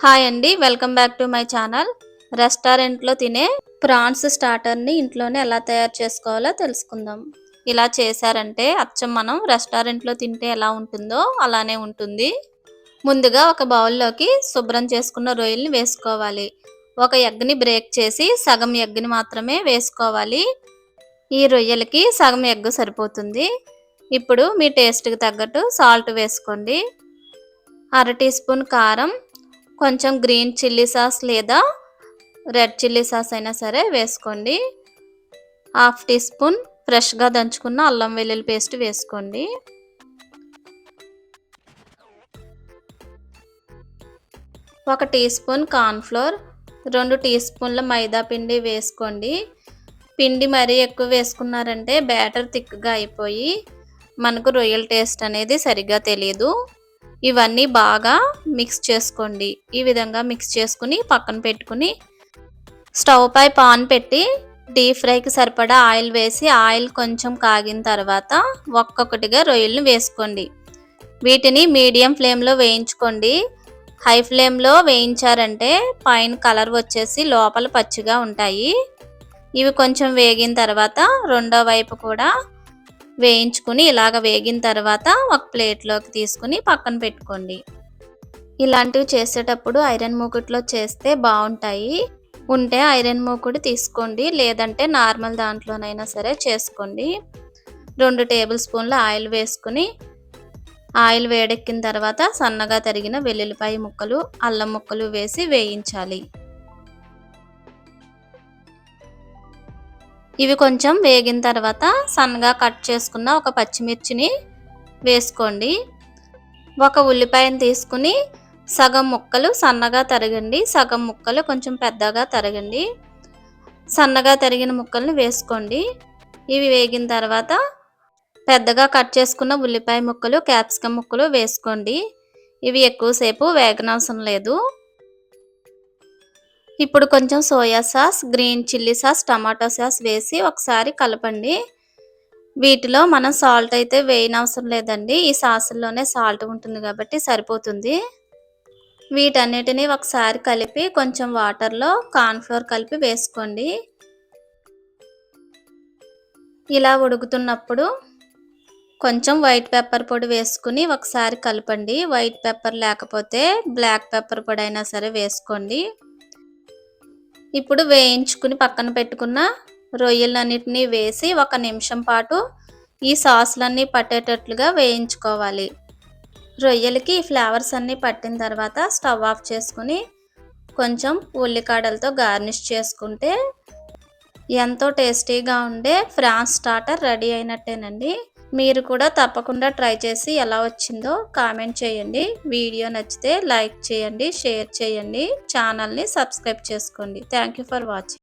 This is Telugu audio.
హాయ్ అండి welcome back to my channel. రెస్టారెంట్లో తినే ప్రాన్స్ స్టార్టర్ని ఇంట్లోనే ఎలా తయారు చేసుకోవాలో తెలుసుకుందాం. ఇలా చేశారంటే అచ్చం మనం రెస్టారెంట్లో తింటే ఎలా ఉంటుందో అలానే ఉంటుంది. ముందుగా ఒక బౌల్లోకి శుభ్రం చేసుకున్న రొయ్యల్ని వేసుకోవాలి. ఒక ఎగ్ని బ్రేక్ చేసి సగం ఎగ్ని మాత్రమే వేసుకోవాలి. ఈ రొయ్యలకి సగం ఎగ్ సరిపోతుంది. ఇప్పుడు మీ టేస్ట్కి తగ్గట్టు సాల్ట్ వేసుకోండి. అర టీ స్పూన్ కారం కొంచెం గ్రీన్ చిల్లీ సాస్ లేదా రెడ్ చిల్లీ సాస్ అయినా సరే వేసుకోండి. హాఫ్ టీ స్పూన్ ఫ్రెష్గా దంచుకున్న అల్లం వెల్లుల్లి పేస్ట్ వేసుకోండి. ఒక టీ స్పూన్ కార్న్ఫ్లోర్ రెండు టీ స్పూన్ల మైదా పిండి వేసుకోండి. పిండి మరీ ఎక్కువ వేసుకున్నారంటే బ్యాటర్ థిక్గా అయిపోయి మనకు రొయ్యల టేస్ట్ అనేది సరిగ్గా తెలియదు ఇవన్నీ బాగా మిక్స్ చేసుకోండి. ఈ విధంగా మిక్స్ చేసుకుని పక్కన పెట్టుకుని స్టవ్ పై పాన్ పెట్టి డీప్ ఫ్రైకి సరిపడా ఆయిల్ వేసి ఆయిల్ కొంచెం కాగిన తర్వాత ఒక్కొక్కటిగా రొయ్యలను వేసుకోండి. వీటిని మీడియం ఫ్లేమ్లో వేయించుకోండి. హై ఫ్లేమ్లో వేయించారంటే పైన కలర్ వచ్చేసి లోపల పచ్చిగా ఉంటాయి. ఇవి కొంచెం వేగిన తర్వాత రెండో వైపు కూడా వేయించుకుని ఇలాగ వేగిన తర్వాత ఒక ప్లేట్లోకి తీసుకుని పక్కన పెట్టుకోండి. ఇలాంటివి చేసేటప్పుడు ఐరన్ మూకుట్లో చేస్తే బాగుంటాయి. ఉంటే ఐరన్ మూకుడు తీసుకోండి. లేదంటే నార్మల్ దాంట్లోనైనా సరే చేసుకోండి. రెండు టేబుల్ స్పూన్ల ఆయిల్ వేసుకుని ఆయిల్ వేడెక్కిన తర్వాత సన్నగా తరిగిన వెల్లుల్లిపాయ ముక్కలు అల్లం ముక్కలు వేసి వేయించాలి. ఇవి కొంచెం వేగిన తర్వాత సన్నగా కట్ చేసుకున్న ఒక పచ్చిమిర్చిని వేసుకోండి. ఒక ఉల్లిపాయను తీసుకుని సగం ముక్కలు సన్నగా తరగండి. సగం ముక్కలు కొంచెం పెద్దగా తరగండి. సన్నగా తరిగిన ముక్కల్ని వేసుకోండి. ఇవి వేగిన తర్వాత పెద్దగా కట్ చేసుకున్న ఉల్లిపాయ ముక్కలు క్యాప్సికమ్ ముక్కలు వేసుకోండి. ఇవి ఎక్కువసేపు వేగనవసరం లేదు. ఇప్పుడు కొంచెం soya sauce green chilli sauce tomato sauce వేసి ఒకసారి కలపండి. వీటిలో మనం సాల్ట్ అయితే వేయనవసరం లేదండి. ఈ సాసుల్లోనే సాల్ట్ ఉంటుంది కాబట్టి సరిపోతుంది. వీటన్నిటిని ఒకసారి కలిపి కొంచెం వాటర్లో కార్న్ఫ్లోర్ కలిపి వేసుకోండి. ఇలా ఉడుకుతున్నప్పుడు కొంచెం వైట్ పెప్పర్ పొడి వేసుకుని ఒకసారి కలపండి. వైట్ పెప్పర్ లేకపోతే బ్లాక్ పెప్పర్ పొడి అయినా సరే వేసుకోండి. ఇప్పుడు వేయించుకుని పక్కన పెట్టుకున్న రొయ్యలన్నిటినీ వేసి ఒక నిమిషం పాటు ఈ సాసులన్నీ పట్టేటట్లుగా వేయించుకోవాలి. రొయ్యలకి ఈ ఫ్లేవర్స్ అన్నీ పట్టిన తర్వాత స్టవ్ ఆఫ్ చేసుకుని కొంచెం ఉల్లికాడలతో గార్నిష్ చేసుకుంటే ఎంతో టేస్టీగా ఉండే ఫ్రాన్స్ స్టార్టర్ రెడీ అయినట్టేనండి. మీరు కూడా తప్పకుండా ట్రై చేసి ఎలా వచ్చిందో కామెంట్ చేయండి. వీడియో నచ్చితే లైక్ చేయండి షేర్ చేయండి. ఛానల్ని సబ్స్క్రైబ్ చేసుకోండి. Thank for watching.